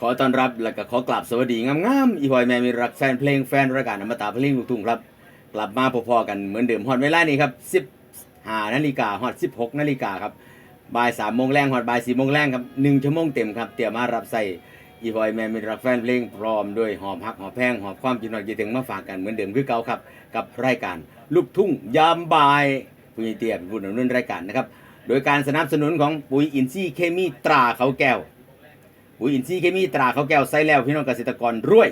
ขอต้อนรับและก็ขอกราบสวัสดีงามๆอีพอยแม่มีรักแฟนเพลงแฟนรายการอมตะเพลงลูกทุ่งครับ กลับมาพอๆกันเหมือนเดิมฮอดเวลานี้ครับ15นาฬิกาฮอด16นาฬิกาครับบ่าย3โมงแรงฮอดบ่าย4โมงแรงครับ1ชั่วโมงเต็มครับเตรียมมารับใส่อีพอยแม่มีรักแฟนเพลงพร้อมด้วยหอมฮักหอมแพงหอมความกินนอยกินถึงมาฝากกันเหมือนเดิมคือเก่าครับ กับรายการลูกทุ่งยามบ่ายผู้ใหญ่เตี้ยเป็นผู้ดำเนินรายการนะครับโดยการสนับสนุนของปุ๋ยอินทรีย์เคมีตราเขาแก้ว ปุ๋ยอินทรีย์เคมีตราเขาแก้วใส่แล้วพี่น้องเกษตรกรรวย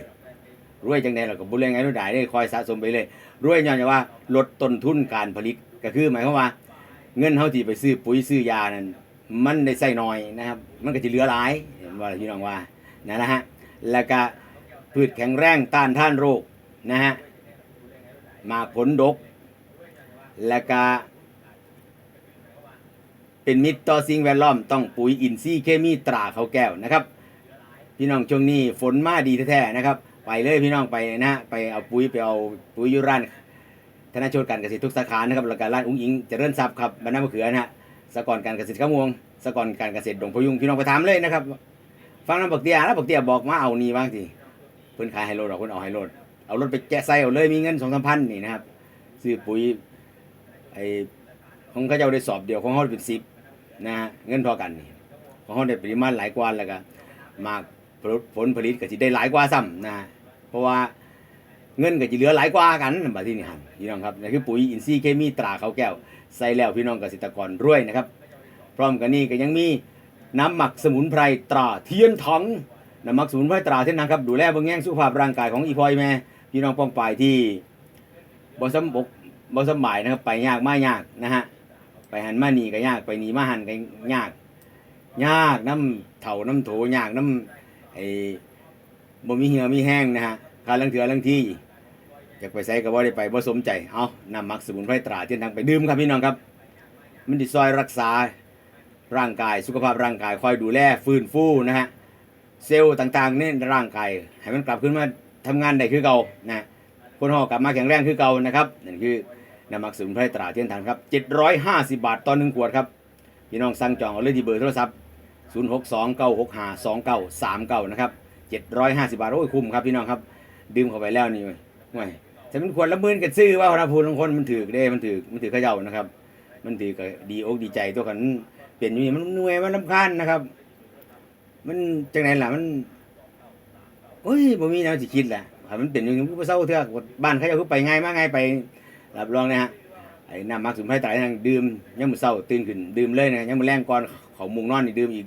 รวยจังไดเราก็บ่เรื่องไงรู้ได้ได้คอยสะสมไปเลยรวยย้อนจากว่าลดต้นทุนการผลิตก็คือหมายความว่า เงินเฮาที่ไปซื้อปุ๋ยซื้อยานั้นมันได้ใส่น้อยนะครับ มันก็จะเหลือหลายว่าพี่น้องว่านั่นนะฮะแล้วก็พืชแข็งแรงต้านทานโรคนะฮะมาผลดก แล้วก็ เป็นมิตรต่อสิ่งแวดล้อมต้องปุ๋ยอินทรีย์เคมีตราเขาแก้วนะครับ พี่น้องช่วงนี้ฝนมาดีแท้ๆนะครับ ไปเลยพี่น้องไปนะไปเอาปุ๋ยไปเอาปุ๋ยยุร้านธนาชตการเกษตรทุกสาขานะครับแล้วก็ร้านอุ้งอิงจเจริญทรัพย์ครับบรรณมะเขือนะฮะสกรการเกษตรข้าวมวงสกรการเกษตรดงพยุงพี่น้องไปถามเลยนะครับ ฟังน้ำบักเตียแล้วบักเตียบอกมาเอานี่บ้างสิเพิ่นขายไฮโลดอกเพิ่นเอาไฮโลดเอารถไปแกะใส่เอาเลยมีเงินสองสามพันนี่นะครับซื้อปุ๋ยไอของเขาเจ้าได้สอบเดียวของเขาเป็นสิบ นะเงินเทอกันนี่ของเขาได้ปริมาณหลายกว่าแล้วก็มากผลผลิตก็สิได้หลายกว่าซ้ำนะเพราะว่าเงินก็จะเหลือหลายกว่ากันบัดที่นี่ครับพี่น้องครับนี่คือปุ๋ยอินทรีย์เคมีตราเขาแก้ว ใส่แล้วพี่น้องเกษตรกรรวยนะครับ พร้อมกันนี้ก็ยังมีน้ำหมักสมุนไพรตราเทียนถังน้ำหมักสมุนไพรตราเทียนถังครับดูแลเบื้องแง่งสุขภาพร่างกายของอีพอยแม่พี่น้องป้องปายที่บ่สมบกบ่สมบายนะครับไปยากมายากนะฮะ ไปหันมานี่ก็ยากไปนี่มาหันก็ยาก ยากน้ำเถาน้ำโถยากน้ำไอ้บ่มีเหี่ยวมีแห้งนะฮะการลังเถือลังที่อยากไปใส่ก็บ่ได้ไปบ่สมใจเอานำมักสมุนไพรตราเทียนทางไปดื่มครับพี่น้องครับ มันดิซอยรักษาร่างกายสุขภาพร่างกายคอยดูแลฟื้นฟูนะฮะเซลล์ต่างๆในร่างกายให้มันกลับขึ้นมาทำงานได้คือเก่านะคนห่อกลับมาแข็งแรงคือเก่านะครับนั่นคือ น้ำมักสมุนไพรตราเทียนทานครับ750 บาทต่อหนึ่งขวดครับ พี่น้องสั่งจองเอาเลยที่เบอร์โทรศัพท์ 0629652939 นะครับ 750 บาท โอ้ยคุ้มครับพี่น้องครับ ดื่มเข้าไปแล้วนี่ไม่แต่มันขวดละหมื่นกันซื้อว่าพระพูนบางคนมันถือเด้มันถือมันถือขย่านะครับ มันถือก็ดีอกดีใจตัวกันเปลี่ยนอยู่นี่มันเหนื่อยมันลำคาญนะครับ มันจังไหนล่ะมันโอ้ยบ่มีแนวสิคิดแหละถ้ามันเป็นอย่างนี้ก็เศร้าเถอะบ้านเขาจะคือไปง่ายมากง่ายไป รับรองนะฮะไอ้น้ำมักสุนไพรตายนั่งดื่มยังมือเศร้าตื่นขึ้นดื่มเลยนะยังมือแรงก่อนเขามุงนอนนี่ดื่มอีก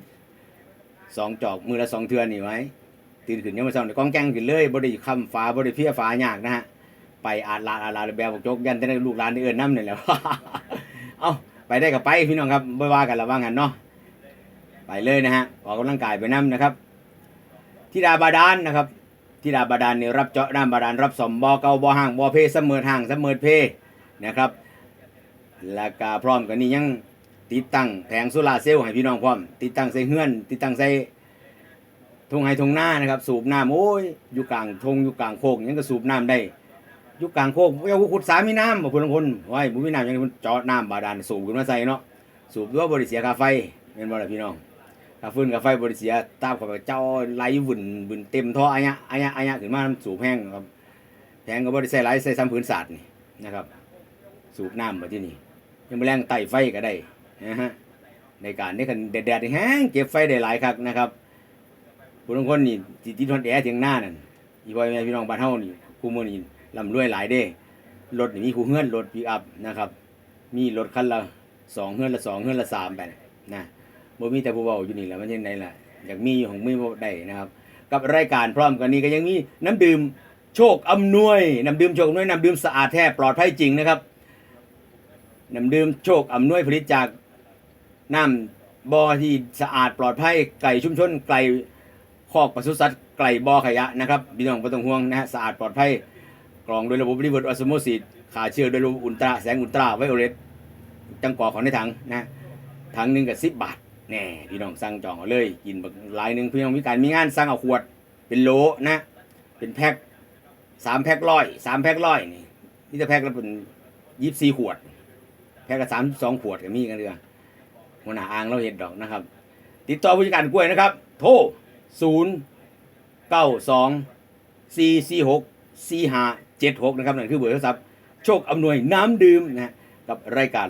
สองจอกมือละสองเทือนนี่ไว้ตื่นขึ้นยังมือเศร้านี่กองแกงขึ้นเลยบ่ได้คำฟ้าบ่ได้เพี้ยฟ้ายากนะฮะไปอาดลาอาดลาดแบบบอกจกยันแต่ลูกหลานที่เอิ้นน้ำนี่แหละเอาไปได้ก็ไปพี่น้องครับไม่ว่ากันละว่างันเนาะไปเลยนะฮะออกกำลังกายไปน้ำนะครับทิดาบาดาลนะครับ ทิดาบาดาลเนี่ยรับเจาะน้ำบาดาลรับสมบ่อเก่าบ่อห่างบ่อเพเสมอห่างเสมอเพนะครับแล้วก็พร้อมกันนี้ยังติดตั้งแผงโซลาเซลล์ให้พี่น้องพร้อม ติดตั้งใส่เฮือน ติดตั้งใส่ทงไห้ทงหน้านะครับ สูบน้ำโอ้ยอยู่กลางทงอยู่กลางโคกยังก็สูบน้ำได้อยู่กลางโคกเอ้าขุดสามีน้ำบ่คนละคนไว้บ่มีน้ำยังมันเจาะน้ำบาดาลสูบขึ้นมาใส่เนาะสูบด้วยบริเสียค่าไฟแม่นบ่ล่ะพี่น้อง ค่าฟืนค่าไฟบริเสียตามเข้าไปเจ้าไหลวุ่นวุ่นเต็มท่ออะยะอะยะอะยะขึ้นมามันสูบแห้งครับแพงก็บ่ได้ใส่หลใส่ซ้ำพื้นศาสตร์นี่นะครับ สูบน้ำมาที่นี่ยังไม่แรงไต่ไฟก็ได้นะฮะในการนี้กันแดดๆนี่แห้งเก็บไฟได้หลายครั้งนะครับผู้บางคนนี่ติดติดทนแอร์เทียงหน้านั่นอีพ่อแม่พี่น้องบ้านเฮานี่คู่มือนี่ลำรวยหลายเด้รถนี่มีคู่เฮือนรถปิกอัพนะครับ มีรถคันละสองเฮือนละสองเฮือนละสามไปนะ บ่มีแต่ผู้เบาอยู่นี่แหละมันยังไงล่ะอยากมีอยู่ของมือบ่ได้นะครับ กับรายการพร้อมกันนี้ก็ยังมีน้ำดื่มโชคอำนวยน้ำดื่มโชคอำนวยน้ำดื่มสะอาดแท้ปลอดภัยจริงนะครับน้ำดื่มโชคอำนวยผลิตจากน้ำบ่อที่สะอาดปลอดภัยไก่ชุมชนไก่คอกปศุสัตว์ไก่บ่อขยะนะครับพี่น้องไม่ต้องห่วงนะฮะสะอาดปลอดภัยกรองโดยระบบรีเวิร์ดออสโมซิสขาเชื้อโดยระบบอุลตราแสงอุลตราไวโอเลตจังกอของในถังนะถังหนึ่งกับสิบบาท แน่พี่น้องสั่งจองเอาเลยกินแบักหลายหนึ่งพี่น้องมีการมีงานสั่งเอาขวด เป็นโหลนะ เป็นแพ็คสามแพ็คร้อยสามแพ็คร้อยนี่นี่จะแพ็คละเป็นยี่สิบสี่ขวด แพ็คละสามสองขวดก็มีกันเดือหัวหน้าอ่างเราเห็ดดอกนะครับ ติดต่อผู้จัดการกล้วยนะครับ โทรศูนย์92 446 4576นะครับนั่นคือเบอร์โทรศัพท์โชคอำนวยน้ำดื่มนะกับรายการ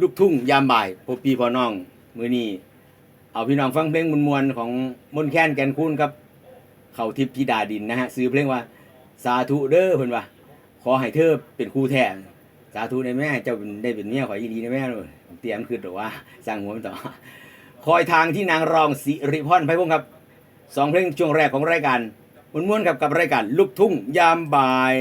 ลูกทุ่งยามบ่ายพบพี่พอน้อง มือนี้ เอาพี่น้องฟังเพลงมวลๆของมนแค้นแกนคูนครับ เขาทิพย์ธิดาดินนะฮะซื้อเพลงว่าสาธุเด้อเพิ่นว่าขอให้เธอเป็นครูแท้สาธุในแม่เจ้าเป็นได้เป็นเมียขอยอีดีในแม่เลยเตรียมคือตัวว่าสร้างหัวมันต่อ คอยทางที่นางรองสิริพรไพพงศ์ครับสองเพลงช่วงแรกของรายการม้วนๆกับกับรายการลูกทุ่งยามบ่าย